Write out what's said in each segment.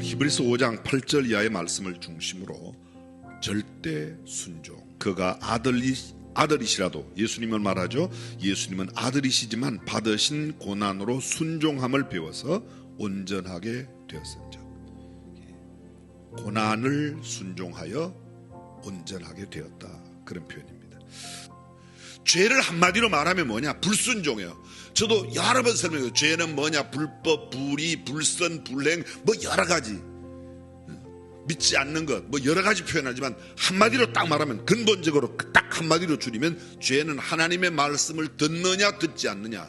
오늘 히브리서 5장 8절 이하의 말씀을 중심으로 절대 순종. 그가 아들이 아들이시라도 예수님을 말하죠. 예수님은 아들이시지만 받으신 고난으로 순종함을 배워서 온전하게 되었습니다. 고난을 순종하여 온전하게 되었다. 그런 표현입니다. 죄를 한마디로 말하면 뭐냐? 불순종이에요. 저도 여러 번 설명해요. 죄는 뭐냐? 불법, 불의, 불선, 불행, 뭐 여러 가지. 믿지 않는 것, 뭐 여러 가지 표현하지만 한마디로 딱 말하면 근본적으로 딱 한마디로 줄이면 죄는 하나님의 말씀을 듣느냐, 듣지 않느냐.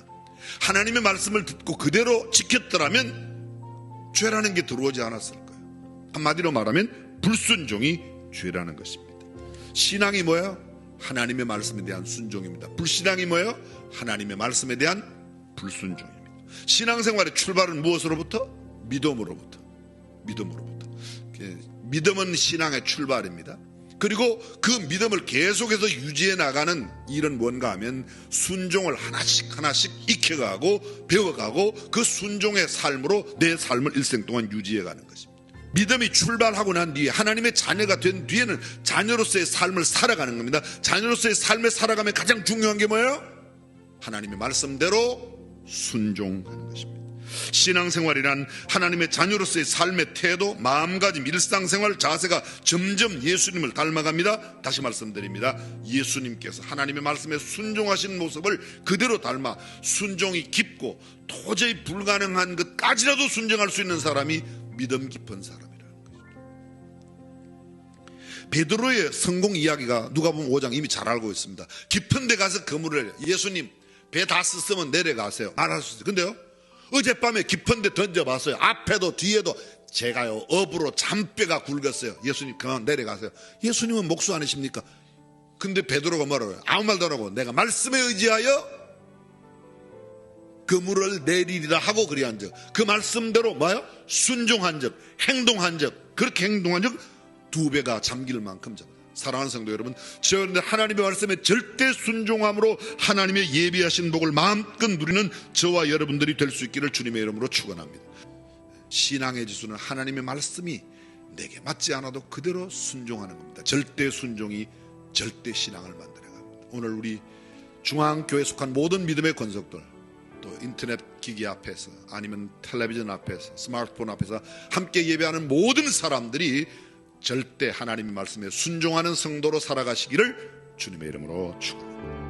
하나님의 말씀을 듣고 그대로 지켰더라면 죄라는 게 들어오지 않았을 거예요. 한마디로 말하면 불순종이 죄라는 것입니다. 신앙이 뭐예요? 하나님의 말씀에 대한 순종입니다. 불신앙이 뭐예요? 하나님의 말씀에 대한 불순종입니다. 신앙생활의 출발은 무엇으로부터? 믿음으로부터. 믿음으로부터. 믿음은 신앙의 출발입니다. 그리고 그 믿음을 계속해서 유지해 나가는 일은 뭔가 하면 순종을 하나씩 하나씩 익혀가고 배워가고 그 순종의 삶으로 내 삶을 일생 동안 유지해 가는 것입니다. 믿음이 출발하고 난 뒤에 하나님의 자녀가 된 뒤에는 자녀로서의 삶을 살아가는 겁니다. 자녀로서의 삶을 살아가면 가장 중요한 게 뭐예요? 하나님의 말씀대로 순종하는 것입니다. 신앙생활이란 하나님의 자녀로서의 삶의 태도, 마음가짐, 일상생활, 자세가 점점 예수님을 닮아갑니다. 다시 말씀드립니다. 예수님께서 하나님의 말씀에 순종하신 모습을 그대로 닮아 순종이 깊고 도저히 불가능한 것까지라도 순종할 수 있는 사람이 믿음 깊은 사람이라는 거죠. 베드로의 성공 이야기가 누가 보면 5장 이미 잘 알고 있습니다. 깊은 데 가서 그물을 예수님 배 다 쓰으면 내려가세요. 있어요. 근데요. 어젯밤에 깊은 데 던져봤어요. 앞에도 뒤에도 제가요 업으로 잔뼈가 굵었어요. 예수님 그만 내려가세요. 예수님은 목수 아니십니까? 근데 베드로가 뭐라고요? 아무 말도 안 하고 내가 말씀에 의지하여 그물을 내리리라 하고 그리한 적, 그 말씀대로 뭐요? 순종한 적, 행동한 적, 그렇게 행동한 적두 배가 잠길 만큼 잡. 사랑하는 성도 여러분, 저 하나님의 말씀에 절대 순종함으로 하나님의 예비하신 복을 마음껏 누리는 저와 여러분들이 될 수 있기를 주님의 이름으로 축원합니다. 신앙의 지수는 하나님의 말씀이 내게 맞지 않아도 그대로 순종하는 겁니다. 절대 순종이 절대 신앙을 만들어 갑니다. 오늘 우리 중앙교회 속한 모든 믿음의 권속들 또 인터넷 기기 앞에서 아니면 텔레비전 앞에서 스마트폰 앞에서 함께 예배하는 모든 사람들이 절대 하나님의 말씀에 순종하는 성도로 살아가시기를 주님의 이름으로 축원합니다.